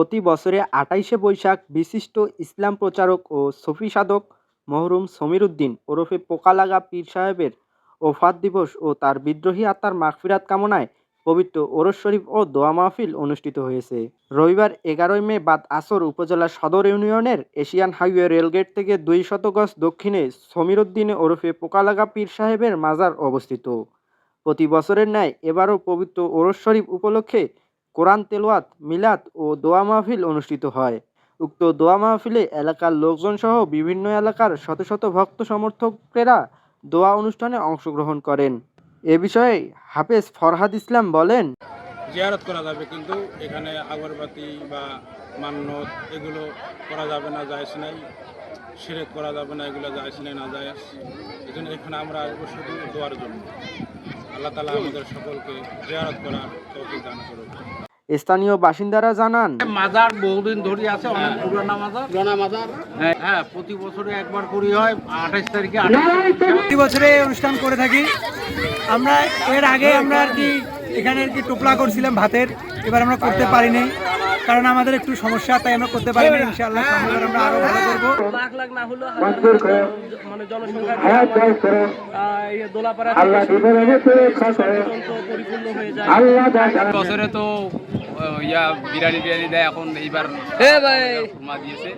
প্রতি বছরে আটাইশে বৈশাখ বিশিষ্ট ইসলাম প্রচারক ও সফি সাধক মহরুম সমীর উদ্দিন ওরফে পোকালাগা পীর সাহেবের ওফাত দিবস ও তার বিদ্রোহী আত্মার মাগফিরাত কামনায় পবিত্র ওরস শরীফ ও দোয়া মাহফিল অনুষ্ঠিত হয়েছে। রবিবার এগারোই মে বাদ আসর উপজেলা সদর ইউনিয়নের এশিয়ান হাইওয়ে রেলগেট থেকে দুই শত গজ দক্ষিণে সমীর উদ্দিন ওরফে পোকালাগা পীর সাহেবের মাজার অবস্থিত। প্রতি বছরের ন্যায় এবারও পবিত্র ওরস শরীফ উপলক্ষে কোরআন তেলোয়াত মিলাদ ও দোয়া মাহফিল অনুষ্ঠিত হয়। উক্ত দোয়া মাহফিলে এলাকার লোকজন সহ বিভিন্ন এলাকার শত শত ভক্ত সমর্থকেরা দোয়া অনুষ্ঠানে অংশগ্রহণ করেন। এ বিষয়ে হাফেজ ফরহাদ ইসলাম বলেন, জিয়ারত করা যাবে কিন্তু এখানে আগরবাতি বা মান্যত এগুলো করা যাবে না যায়স নাই সিরেক করা যাবে না, এগুলো যায়স নাই না যায়স এই জন্য এখানে আমরা আসব শুধু দোয়ার জন্য। আল্লাহ তালা আমাদের সকলকে জিয়ারত করার তৌফিক দান করুন স্থানীয় বাসিন্দারা জানান। মাজার বহুদিন ধরে আছে অনেক পুরানা মাজার। পুরানা মাজার? হ্যাঁ প্রতি বছরে একবার করি হয় আঠাশ তারিখে প্রতি বছরে অনুষ্ঠান করে থাকি। আমরা এর আগে আমরা আর কি এখানে আর কি টোপলা করছিলাম ভাতের এবার আমরা করতে পারিনি কারণ আমাদের একটু সমস্যা তাই আমরা করতে পারিনি ইনশাআল্লাহ। সামনে আমরা আরও ভালো করব। লাখ লাখ না হাজার মানে জনসংখ্যা আহ, এই দোলাপাড়া পর্যন্ত পরিপূর্ণ হয়ে যায়। বছরে তো ইয়া বিরিয়ানি টিরিয়ানি দেয় এখন এইবার মা দিয়েছে।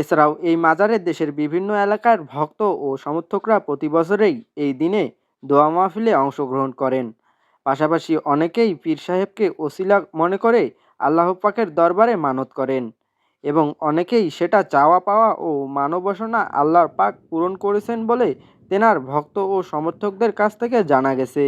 এছাড়াও এই মাজারে দেশের বিভিন্ন এলাকার ভক্ত ও সমর্থকরা প্রতি বছরেই এই দিনে দোয়া মাহফিলে অংশগ্রহণ করেন। পাশাপাশি অনেকেই পীর সাহেবকে ওসিলা মনে করে আল্লাহ পাকের দরবারে মানত করেন এবং অনেকেই সেটা চাওয়া পাওয়া ও মানবসনা আল্লাহর পাক পূরণ করেছেন বলে তেনার ভক্ত ও সমর্থকদের কাছ থেকে জানা গেছে।